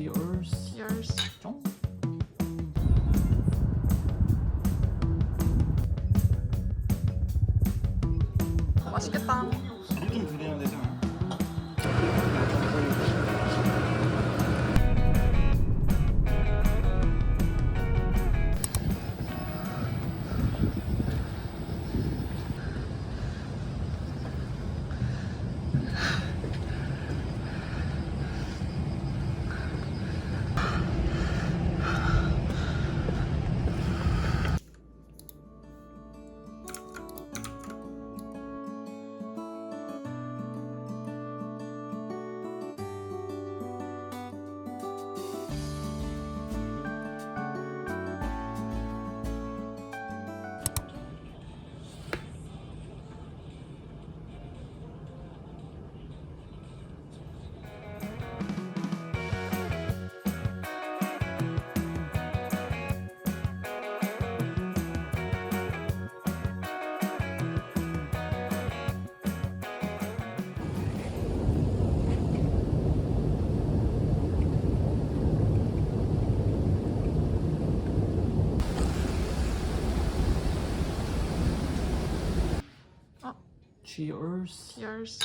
yours. Yours. Don't. Cheers. Cheers.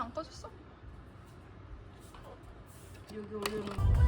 안 꺼졌어? 여기 올려놓고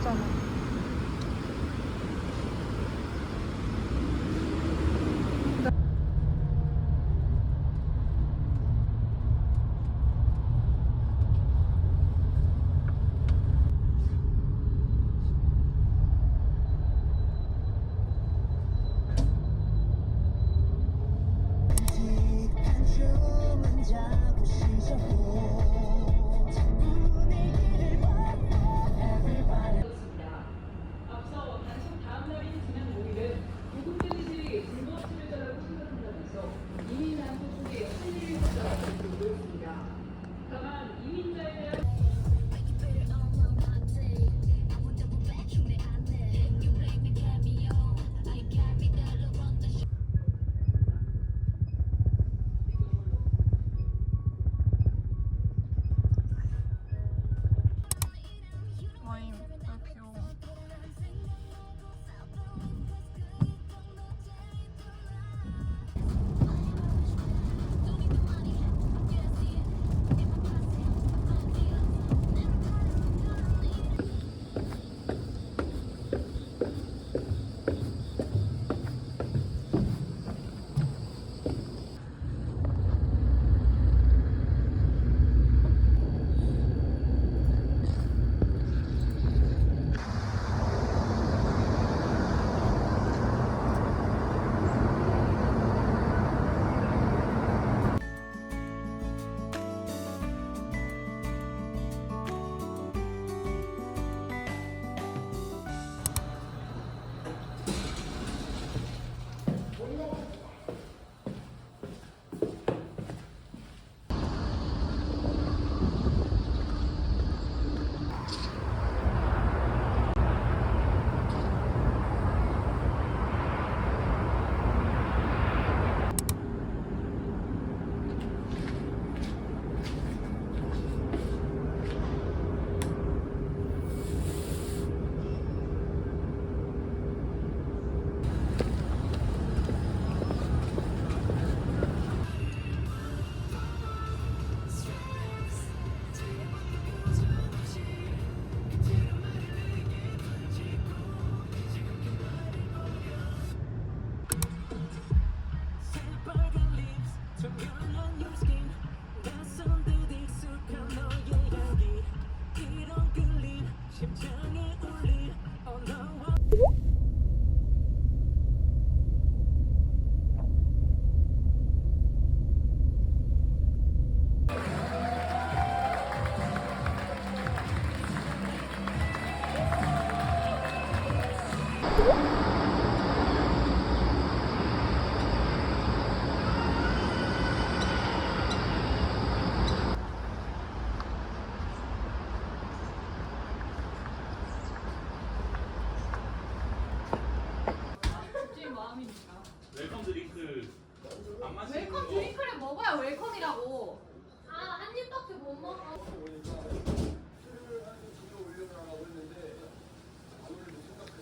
在吗？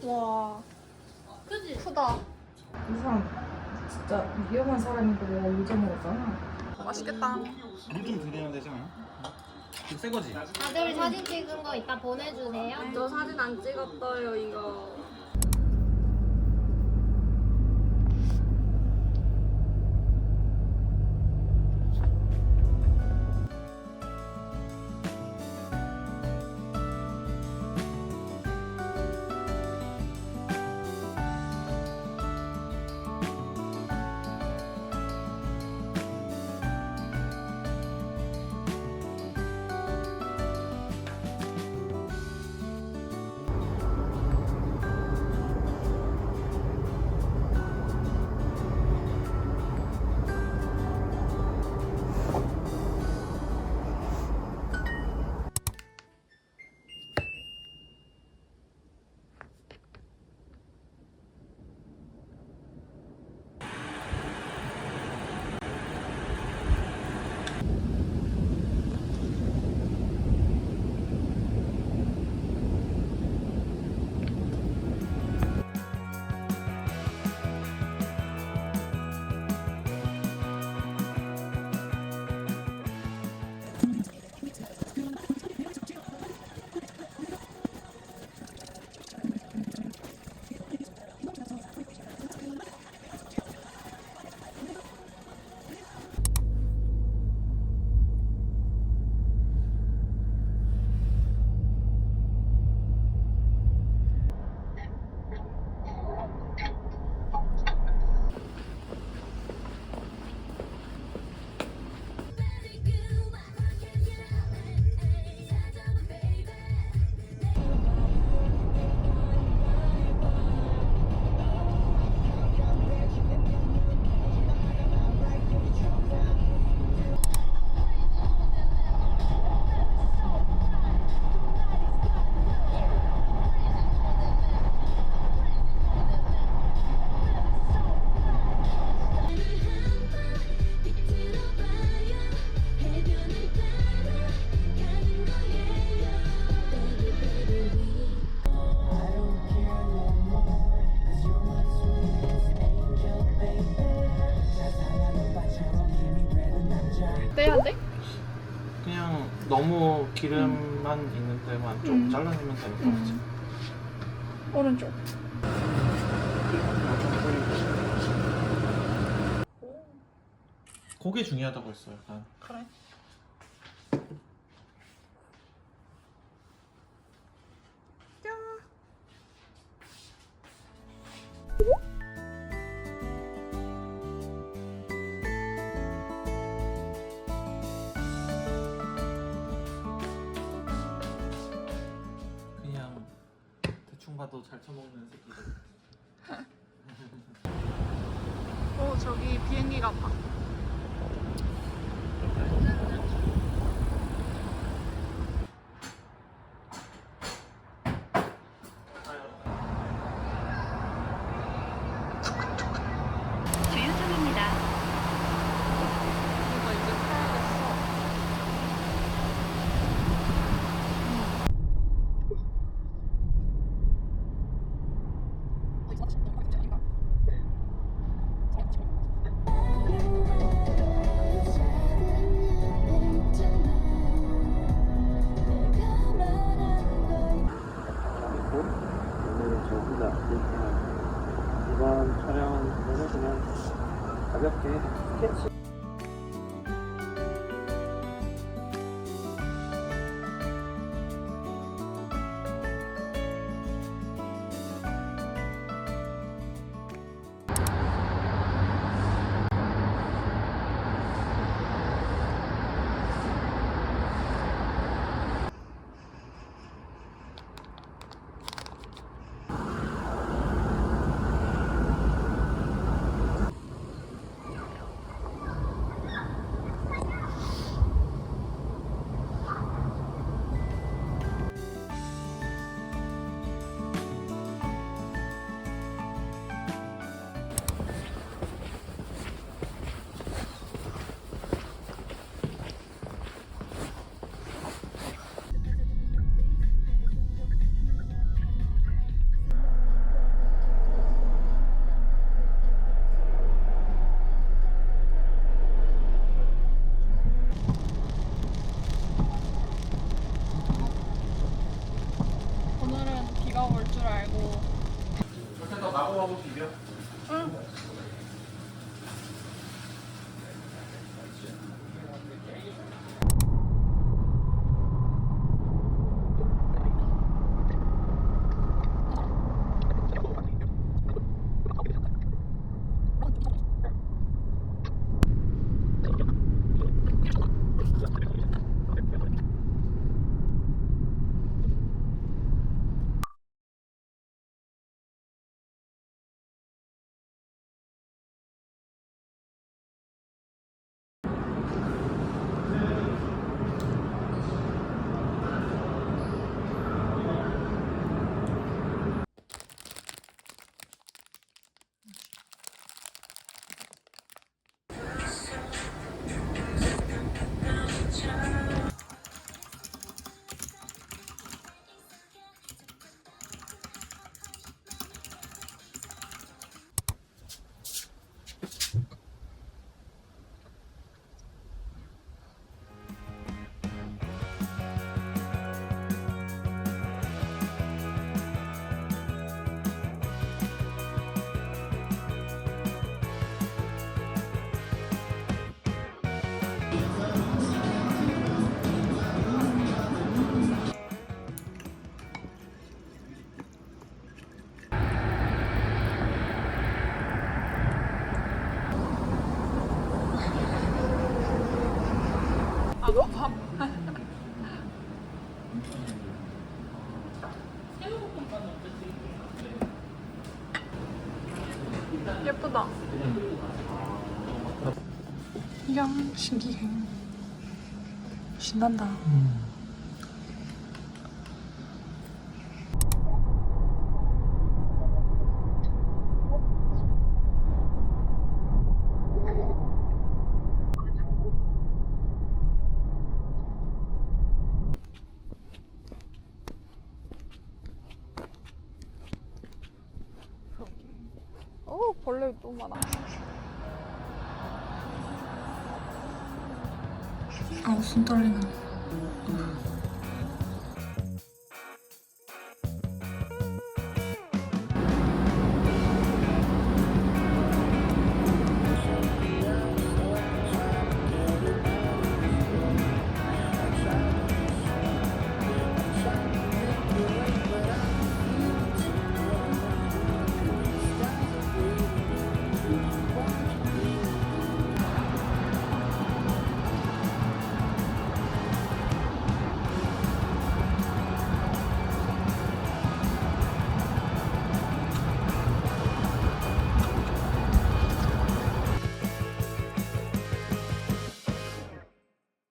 와 그지? 크다. 이 사람 진짜 위험한 사람이고 내가 요즘 먹었잖아. 맛있겠다. 물좀 드리면 되지 않아요? 이거 새 거지? 다들 사진 찍은 거 이따 보내주세요. 저 사진 안 찍었어요 이거. 기름만 있는 데만 좀 음. 잘라내면 되는 거 같지? 오른쪽. 그게 중요하다고 했어요 약간 그래. 잘 쳐먹는 새끼들 오 저기 비행기 같다. 500. 이야, 신기해. 신난다. 어, 벌레 너무 많아. 아우, 손 떨리네.